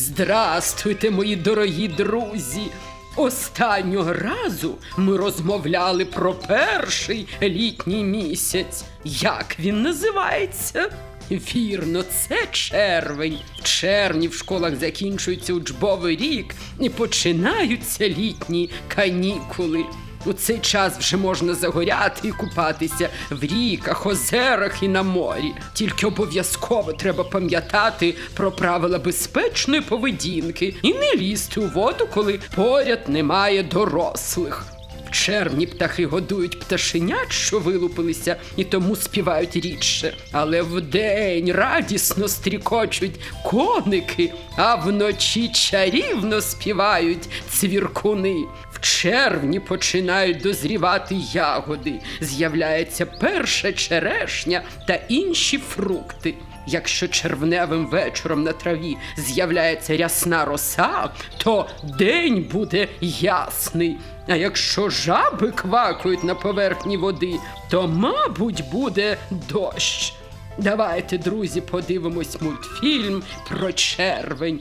Здрастуйте, мої дорогі друзі! Останнього разу ми розмовляли про перший літній місяць. Як він називається? Вірно, це червень. В червні в школах закінчується учбовий рік і починаються літні канікули. У цей час вже можна загоряти і купатися в ріках, озерах і на морі. Тільки обов'язково треба пам'ятати про правила безпечної поведінки і не лізти у воду, коли поряд немає дорослих. В червні птахи годують пташенят, що вилупилися, і тому співають рідше. Але вдень радісно стрікочуть коники, а вночі чарівно співають цвіркуни. Червні починають дозрівати ягоди, з'являється перша черешня та інші фрукти. Якщо червневим вечором на траві з'являється рясна роса, то день буде ясний. А якщо жаби квакають на поверхні води, то, мабуть, буде дощ. Давайте, друзі, подивимось мультфільм про червень.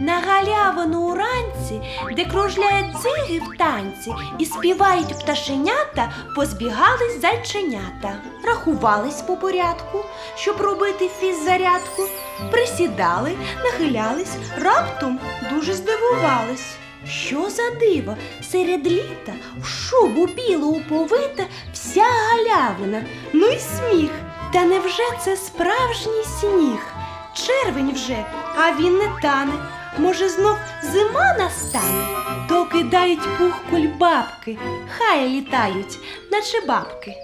На галявину уранці, де кружляють дзиги в танці і співають пташенята, позбігались зайченята. Рахувались по порядку, щоб робити фіззарядку. Присідали, нахилялись, раптом дуже здивувались. Що за диво? Серед літа в шубу білу уповита вся галявина. Ну й сміх. Та невже це справжній сніг? Червень вже, а він не тане. Може, знов зима настане, то кидають пух кульбабки, хай літають, наче бабки.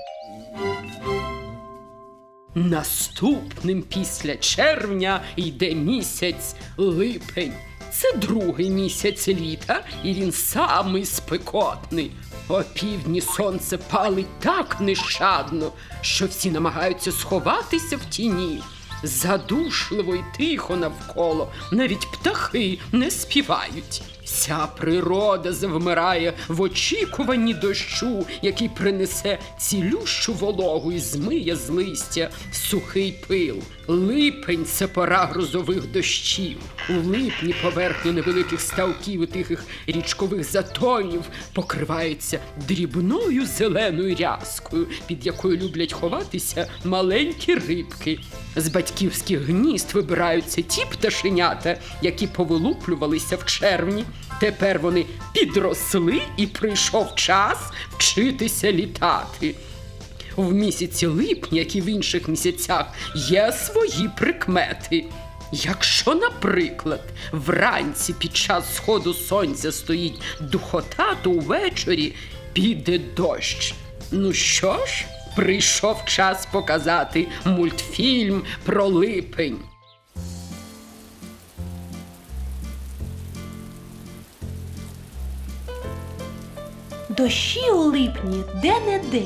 Наступним після червня йде місяць липень. Це другий місяць літа, і він самий спекотний. О півдні сонце палить так нещадно, що всі намагаються сховатися в тіні. Задушливо й тихо навколо, навіть птахи не співають. Вся природа завмирає в очікуванні дощу, який принесе цілющу вологу і змиє з листя сухий пил. Липень це пора грозових дощів. У липні поверхні невеликих ставків і тихих річкових затонів покривається дрібною зеленою рязкою, під якою люблять ховатися маленькі рибки. З батьківських гнізд вибираються ті пташенята, які повилуплювалися в червні. Тепер вони підросли і прийшов час вчитися літати. В місяці липня, як і в інших місяцях, є свої прикмети. Якщо, наприклад, вранці під час сходу сонця стоїть духота, то увечері піде дощ. Ну що ж, прийшов час показати мультфільм про липень. Дощі у липні де-не-де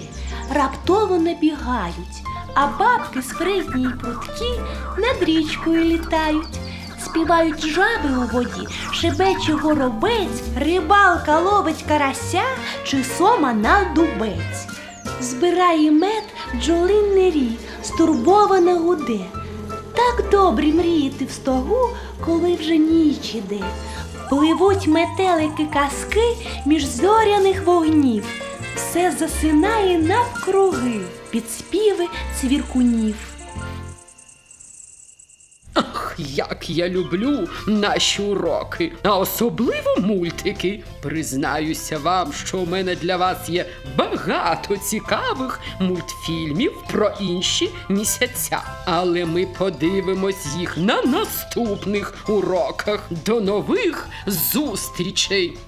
раптово набігають, а бабки спритні й прудкі над річкою літають. Співають жаби у воді, шебече горобець, рибалка ловить карася чи сома на дубець. Збирає мед бджолинний рій, стурбована гуде. Так добре мріяти в стогу, коли вже ніч іде. Пливуть метелики казки між зоряних вогнів. Все засинає навкруги під співи цвіркунів. Як я люблю наші уроки, а особливо мультики. Признаюся вам, що у мене для вас є багато цікавих мультфільмів про інші місяця. Але ми подивимось їх на наступних уроках. До нових зустрічей!